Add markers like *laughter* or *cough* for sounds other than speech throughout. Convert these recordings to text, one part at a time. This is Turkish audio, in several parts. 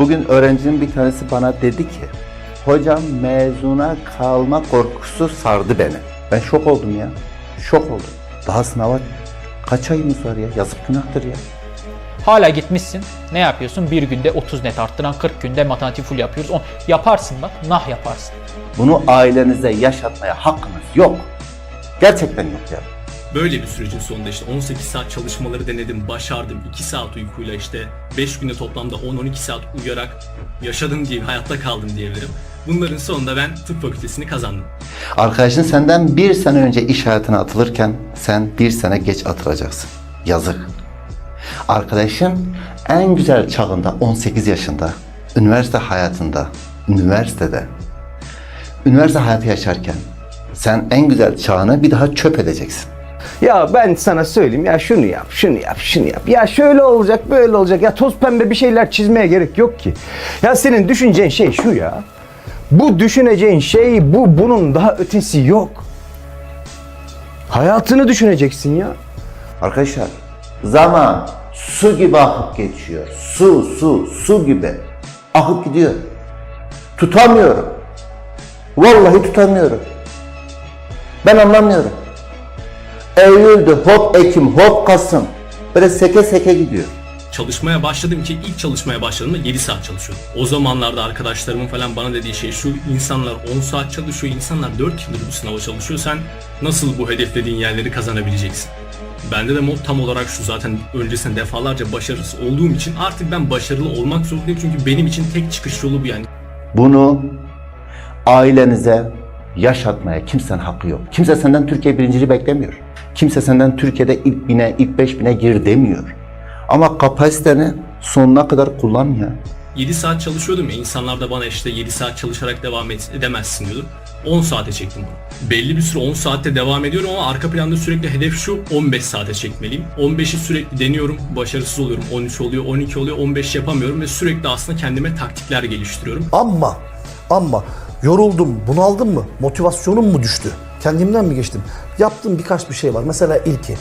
Bugün öğrencinin bir tanesi bana dedi ki, hocam mezuna kalma korkusu sardı beni. Ben şok oldum ya. Şok oldum. Daha sınava kaç ayımız var ya? Yazık günahtır ya. Hala gitmişsin. Ne yapıyorsun? Bir günde 30 net arttıran 40 günde matematik full yapıyoruz. O, yaparsın bak. Nah yaparsın. Bunu ailenize yaşatmaya hakkınız yok. Gerçekten yok ya. Böyle bir sürecin sonunda işte 18 saat çalışmaları denedim, başardım. 2 saat uykuyla işte 5 günde toplamda 10-12 saat uyuyarak yaşadım diye, hayatta kaldım diyebilirim. Bunların sonunda ben tıp fakültesini kazandım. Arkadaşın senden bir sene önce iş hayatına atılırken sen bir sene geç atılacaksın. Yazık. Arkadaşın en güzel çağında 18 yaşında, üniversite hayatında, üniversitede, üniversite hayatı yaşarken sen en güzel çağını bir daha çöp edeceksin. Ya ben sana söyleyeyim ya şunu yap, şunu yap, şunu yap. Ya şöyle olacak, böyle olacak. Ya toz pembe bir şeyler çizmeye gerek yok ki. Ya senin düşüneceğin şey şu ya. Bu düşüneceğin şey bu, bunun daha ötesi yok. Hayatını düşüneceksin ya. Arkadaşlar zaman su gibi akıp geçiyor. Su, su, su gibi akıp gidiyor. Tutamıyorum. Vallahi tutamıyorum. Ben anlamıyorum. Eylül'dü, hop Ekim, hop Kasım. Böyle seke seke gidiyor. Çalışmaya başladım ki ilk çalışmaya başladığımda 7 saat çalışıyordum. O zamanlarda arkadaşlarımın falan bana dediği şey şu insanlar 10 saat çalışıyor, insanlar 4 yıldır bu sınava çalışıyor. Sen nasıl bu hedeflediğin yerleri kazanabileceksin? Bende de mod tam olarak şu zaten öncesinde defalarca başarısız olduğum için artık ben başarılı olmak zorundayım çünkü benim için tek çıkış yolu bu yani. Bunu ailenize yaşatmaya kimsenin hakkı yok. Kimse senden Türkiye birinciliği beklemiyor. Kimse senden Türkiye'de ilk bine, ilk beş bine gir demiyor. Ama kapasiteni sonuna kadar kullan ya. 7 saat çalışıyordum ya insanlar da bana işte 7 saat çalışarak devam et, edemezsin diyordu. 10 saate çektim bunu. Belli bir süre 10 saatte devam ediyorum ama arka planda sürekli hedef şu 15 saate çekmeliyim. 15'i sürekli deniyorum, başarısız oluyorum. 13 oluyor, 12 oluyor, 15 yapamıyorum ve sürekli aslında kendime taktikler geliştiriyorum. Ama ama yoruldum, bunaldım mı? Motivasyonum mu düştü? Kendimden mi geçtim? Yaptığım birkaç bir şey var. Mesela ilki.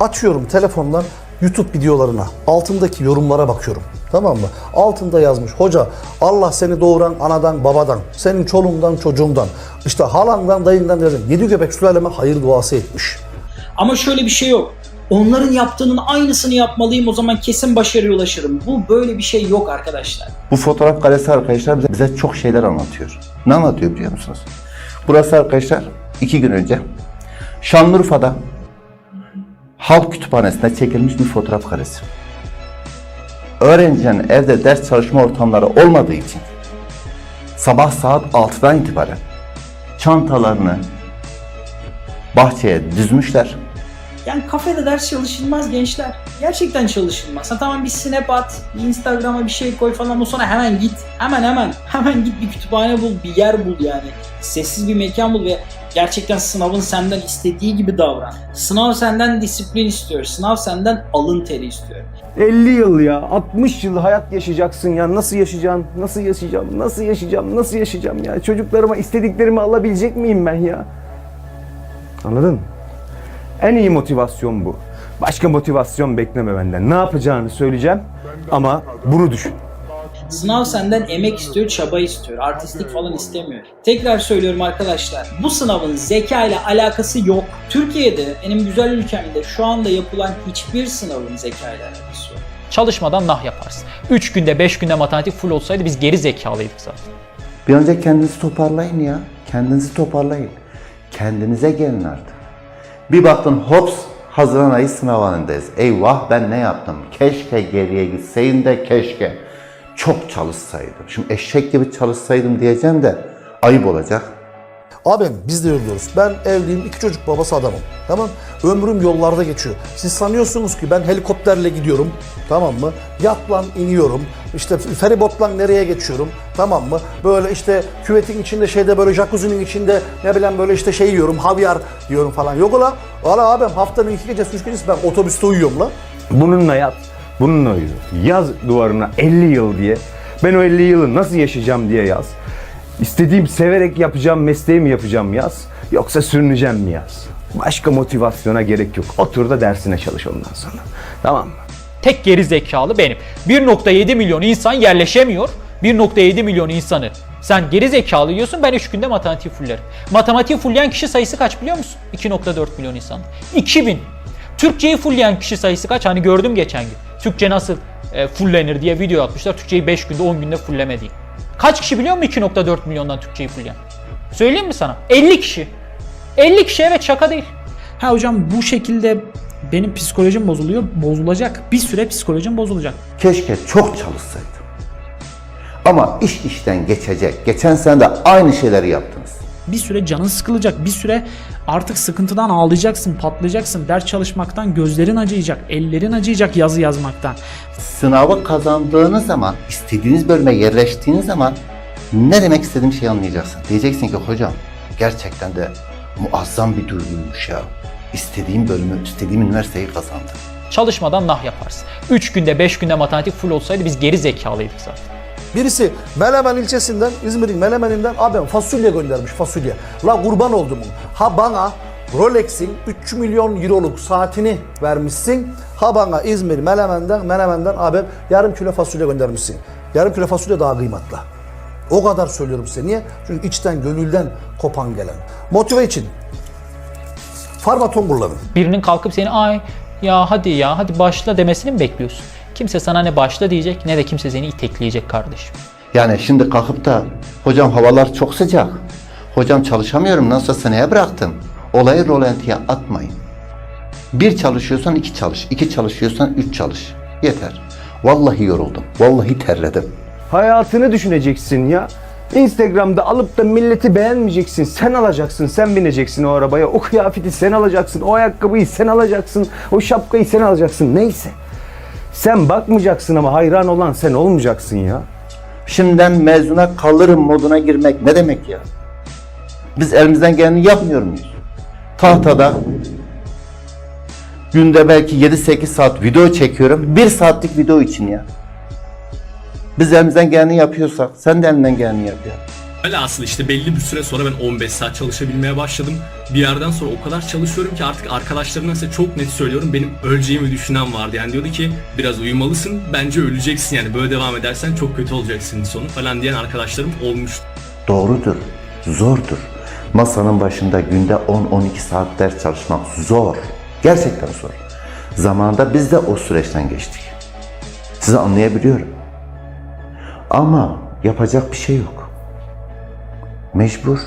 Açıyorum telefondan YouTube videolarına. Altındaki yorumlara bakıyorum. Tamam mı? Altında yazmış. Hoca Allah seni doğuran anadan babadan, senin çoluğundan çocuğundan, işte halandan dayından dedin. Yedi göbek sülaleme hayır duası etmiş. Ama şöyle bir şey yok. Onların yaptığının aynısını yapmalıyım o zaman kesin başarıya ulaşırım. Bu böyle bir şey yok arkadaşlar. Bu fotoğraf karesi arkadaşlar bize, bize çok şeyler anlatıyor. Ne anlatıyor biliyor musunuz? Burası arkadaşlar iki gün önce Şanlıurfa'da halk kütüphanesinde çekilmiş bir fotoğraf karesi. Öğrencinin evde ders çalışma ortamları olmadığı için sabah saat 6'dan itibaren çantalarını bahçeye düzmüşler. Yani kafede ders çalışılmaz gençler. Gerçekten çalışılmaz. Ha tamam bir snap at, bir Instagram'a bir şey koy falan o sonra hemen git. Hemen hemen. *laughs* Hemen git bir kütüphane bul, bir yer bul yani. Sessiz bir mekan bul ve gerçekten sınavın senden istediği gibi davran. Sınav senden disiplin istiyor. Sınav senden alın teri istiyor. 50 yıl ya, 60 yıl hayat yaşayacaksın ya. Nasıl yaşayacağım, nasıl yaşayacağım, nasıl yaşayacağım, nasıl yaşayacağım ya. Çocuklarıma istediklerimi alabilecek miyim ben ya? Anladın mı? En iyi motivasyon bu. Başka motivasyon bekleme benden. Ne yapacağını söyleyeceğim ama bunu düşün. Sınav senden emek istiyor, çaba istiyor. Artistlik falan istemiyor. Tekrar söylüyorum arkadaşlar. Bu sınavın zeka ile alakası yok. Türkiye'de, benim güzel ülkemde şu anda yapılan hiçbir sınavın zeka ile alakası yok. Çalışmadan nah yaparsın. 3 günde 5 günde matematik full olsaydı biz geri zekalıydık zaten. Bir önce kendinizi toparlayın ya. Kendinizi toparlayın. Kendinize gelin artık. Bir baktın hops Haziran ayı sınav halindeyiz. Eyvah ben ne yaptım? Keşke geriye gitseydim de keşke. Çok çalışsaydım. Şimdi eşek gibi çalışsaydım diyeceğim de ayıp olacak. Abim biz de yoruluyoruz. Ben evliyim, iki çocuk babası adamım. Tamam Ömrüm yollarda geçiyor. Siz sanıyorsunuz ki ben helikopterle gidiyorum. Tamam mı? Yatla iniyorum. İşte feribotla nereye geçiyorum. Tamam mı? Böyle işte küvetin içinde şeyde böyle jacuzzi'nin içinde ne bileyim böyle işte şey yiyorum. Havyar yiyorum falan. Yok ola. Valla abim haftanın iki gecesi üç gecesi ben otobüste uyuyorum la. Bununla yat, bununla uyu. Yaz duvarına 50 yıl diye. Ben o 50 yılı nasıl yaşayacağım diye yaz. İstediğim severek yapacağım mesleğimi yapacağım yaz. Yoksa sürüneceğim mi yaz. Başka motivasyona gerek yok. Otur da dersine çalış ondan sonra. Tamam mı? Tek geri zekalı benim. 1.7 milyon insan yerleşemiyor. 1.7 milyon insanı sen geri zekalı diyorsun ben 3 günde matematik fullerim. Matematik fullayan kişi sayısı kaç biliyor musun? 2.4 milyon insan. 2000. Türkçeyi fullayan kişi sayısı kaç? Hani gördüm geçen gün. Türkçe nasıl e, fullenir diye video atmışlar. Türkçeyi 5 günde 10 günde fulleme diye. Kaç kişi biliyor musun 2.4 milyondan Türkçeyi fullayan? Söyleyeyim mi sana? 50 kişi. 50 kişi evet şaka değil. Ha hocam bu şekilde benim psikolojim bozuluyor. Bozulacak. Bir süre psikolojim bozulacak. Keşke çok çalışsaydım. Ama iş işten geçecek. Geçen sene de aynı şeyleri yaptınız. Bir süre canın sıkılacak. Bir süre artık sıkıntıdan ağlayacaksın, patlayacaksın. Ders çalışmaktan gözlerin acıyacak, ellerin acıyacak yazı yazmaktan. Sınavı kazandığınız zaman, istediğiniz bölüme yerleştiğiniz zaman ne demek istediğim şeyi anlayacaksın. Diyeceksin ki hocam gerçekten de muazzam bir duyguymuş ya. İstediğim bölümü, istediğim üniversiteyi kazandım. Çalışmadan nah yaparsın. 3 günde 5 günde matematik full olsaydı biz geri zekalıydık zaten. Birisi Melemen ilçesinden, İzmir'in Melemeni'nden abi fasulye göndermiş fasulye. La kurban oldum. Ha bana Rolex'in 3 milyon euroluk saatini vermişsin. Ha bana İzmir Melemen'den, Melemen'den abi yarım kilo fasulye göndermişsin. Yarım kilo fasulye daha kıymetli. O kadar söylüyorum size. Niye? Çünkü içten, gönülden kopan gelen. Motive için farmaton kullanın. Birinin kalkıp seni ay ya hadi ya hadi başla demesini mi bekliyorsun? Kimse sana ne başla diyecek ne de kimse seni itekleyecek kardeşim. Yani şimdi kalkıp da hocam havalar çok sıcak. Hocam çalışamıyorum nasıl seneye bıraktım. Olayı rolantiye atmayın. Bir çalışıyorsan iki çalış. iki çalışıyorsan üç çalış. Yeter. Vallahi yoruldum. Vallahi terledim. Hayatını düşüneceksin ya. Instagram'da alıp da milleti beğenmeyeceksin. Sen alacaksın, sen bineceksin o arabaya. O kıyafeti sen alacaksın, o ayakkabıyı sen alacaksın, o şapkayı sen alacaksın. Neyse. Sen bakmayacaksın ama hayran olan sen olmayacaksın ya. Şimdiden mezuna kalırım moduna girmek ne demek ya? Biz elimizden geleni yapmıyor muyuz? Tahtada günde belki 7-8 saat video çekiyorum. 1 saatlik video için ya. Biz elimizden geleni yapıyorsak sen de elinden geleni yap ya. Velhasıl işte belli bir süre sonra ben 15 saat çalışabilmeye başladım. Bir yerden sonra o kadar çalışıyorum ki artık arkadaşlarımdan size çok net söylüyorum benim öleceğimi düşünen vardı. Yani diyordu ki biraz uyumalısın bence öleceksin yani böyle devam edersen çok kötü olacaksın sonu falan diyen arkadaşlarım olmuştu. Doğrudur, zordur. Masanın başında günde 10-12 saat ders çalışmak zor. Gerçekten zor. Zamanında biz de o süreçten geçtik. Sizi anlayabiliyorum. Ama yapacak bir şey yok. Mecbur